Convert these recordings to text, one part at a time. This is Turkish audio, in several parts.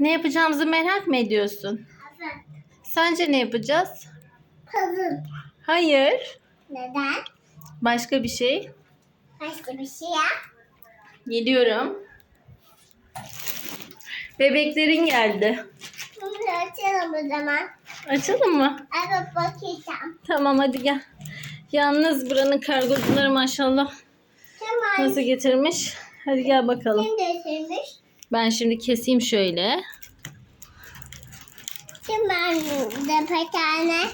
Ne yapacağımızı merak mı ediyorsun? Hazır. Sence ne yapacağız? Hazır. Hayır. Neden? Başka bir şey. Başka bir şey yap. Geliyorum. Bebeklerin geldi. Bunu açalım o zaman. Açalım mı? Evet bakacağım. Tamam hadi gel. Yalnız buranın kargocuları maşallah Kim nasıl getirmiş. Hadi gel bakalım. Getirmiş? Ben şimdi keseyim şöyle. Kim vermiş de tane?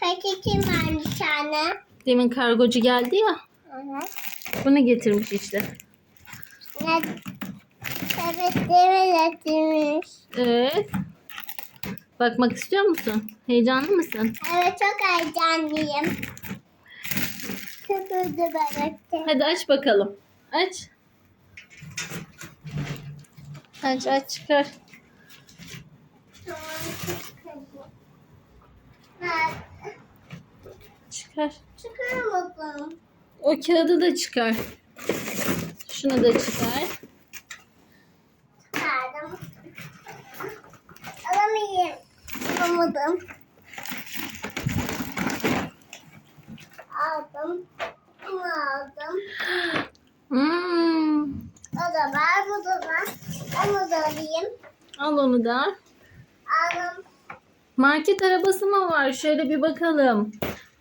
Peki kim vermiş tane? Demin kargocu geldi ya. Evet. Bunu getirmiş işte. Ne? Evet demir getirmiş. Evet. Bakmak istiyor musun? Heyecanlı mısın? Evet çok heyecanlıyım. Sıfırdı bebekte. Hadi aç bakalım. Aç. Aç aç çıkar. Çıkar. Çıkar bakalım. O kağıdı da çıkar. Şunu da çıkar. Çıkardım. Alamayayım. Alamadım. Aldım. Hmm. O da var, bu da var. Onu da alayım. Al onu da. Aldım. Market arabası mı var? Şöyle bir bakalım.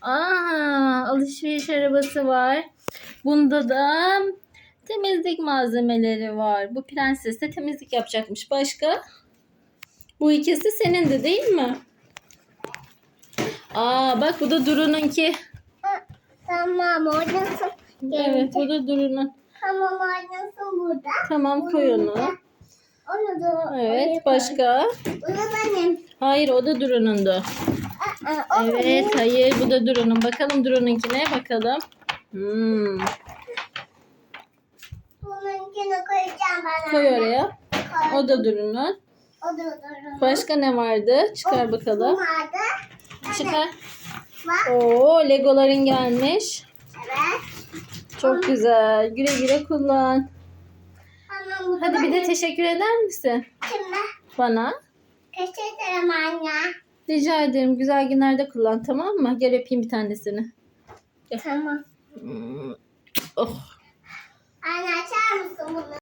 Aa, alışveriş arabası var. Bunda da temizlik malzemeleri var. Bu prenses de temizlik yapacakmış. Başka? Bu ikisi senin de değil mi? Aa, bak bu da Duru'nunki. Tamam, oynasın. Evet, bu da Duru'nun. Tamam, oynasın burada. Tamam koy onu. Onu da Evet, başka? Bu da benim. Hayır, o da Duru'nundu. Aa, o Evet, benim. hayır bu da Duru'nun. Bakalım Duru'nunkine bakalım. Hmm. Bununkini koyacağım ben. Koy anne. oraya. Koy. O da Duru'nun. O da durur. Başka ne vardı? Çıkar bakalım. vardı. Çıkar. Bak. Oo, Legoların gelmiş. Evet. Çok güzel. Güle güle kullan. Tamam, da Hadi bir de teşekkür eder misin Şimdi bana? teşekkür ederim anne. Rica ederim. Güzel günlerde kullan tamam mı? Gel öpeyim bir tanesini. Tamam. Hmm. Oh. Anne açar mısın bunu?